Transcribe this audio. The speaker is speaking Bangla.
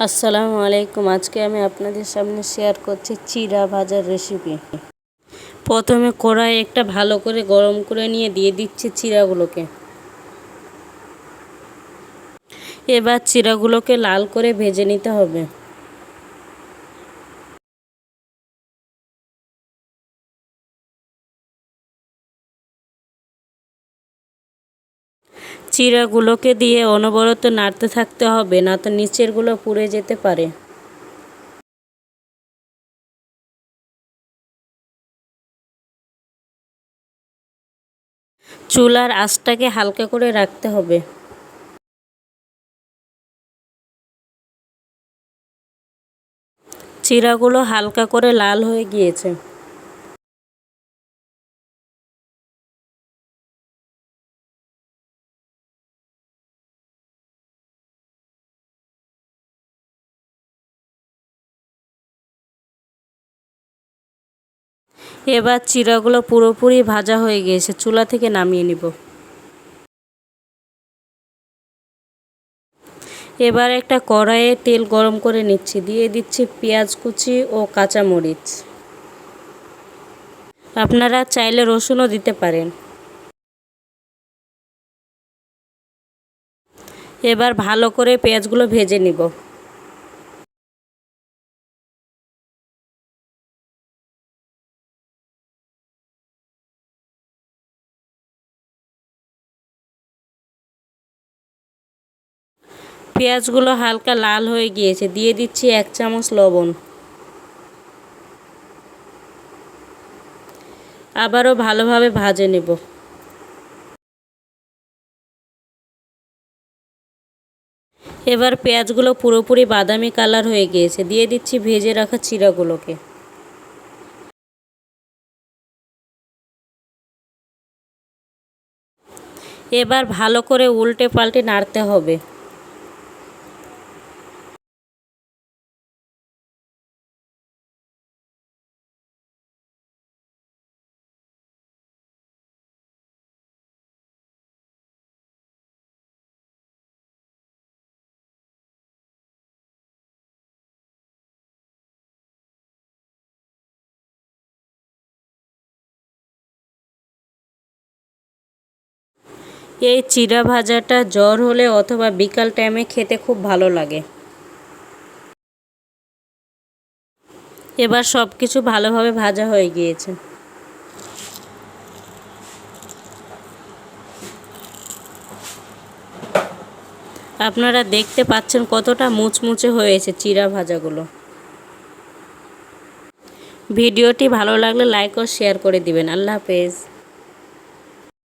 আসসালামু আলাইকুম। আজকে আমি আপনাদের সামনে শেয়ার করছি চিরা ভাজার রেসিপি প্রথমে কড়াই একটা ভালো করে গরম করে নিয়ে দিয়ে দিচ্ছি চিরাগুলোকে এবার চিরাগুলোকে লাল করে ভেজে নিতে হবে। চিরাগুলোকে দিয়ে অনবরত নাড়তে থাকতে হবে, না তো নিচেরগুলো পুড়ে যেতে পারে। চুলার আঁচটাকে হালকা করে রাখতে হবে। চিরাগুলো হালকা করে লাল হয়ে গিয়েছে। এবার চিরাগুলো পুরোপুরি ভাজা হয়ে গিয়েছে, চুলা থেকে নামিয়ে নিব। এবার একটা কড়াইয়ে তেল গরম করে নিচ্ছি, দিয়ে দিচ্ছি পেঁয়াজ কুচি ও কাঁচামরিচ। আপনারা চাইলে রসুনও দিতে পারেন। এবার ভালো করে পেঁয়াজগুলো ভেজে নিব। পেঁয়াজগুলো হালকা লাল হয়ে গিয়েছে। দিয়ে দিচ্ছি এক চামচ লবণ। আবারও ভালোভাবে ভাজে নেব। এবার পেঁয়াজগুলো পুরোপুরি বাদামি কালার হয়ে গিয়েছে। দিয়ে দিচ্ছি ভেজে রাখা চিরাগুলোকে। এবার ভালো করে উল্টে পাল্টে নাড়তে হবে। এই চিরা ভাজাটা জ্বর হলে অথবা বিকাল টাইমে খেতে খুব ভালো লাগে। এবার সব কিছু ভালোভাবে ভাজা হয়ে গিয়েছে। আপনারা দেখতে পাচ্ছেন কতটা মুচমুচে হয়েছে চিরা ভাজাগুলো। ভিডিওটি ভালো লাগলে লাইক ও শেয়ার করে দিবেন। আল্লাহ হাফেজ।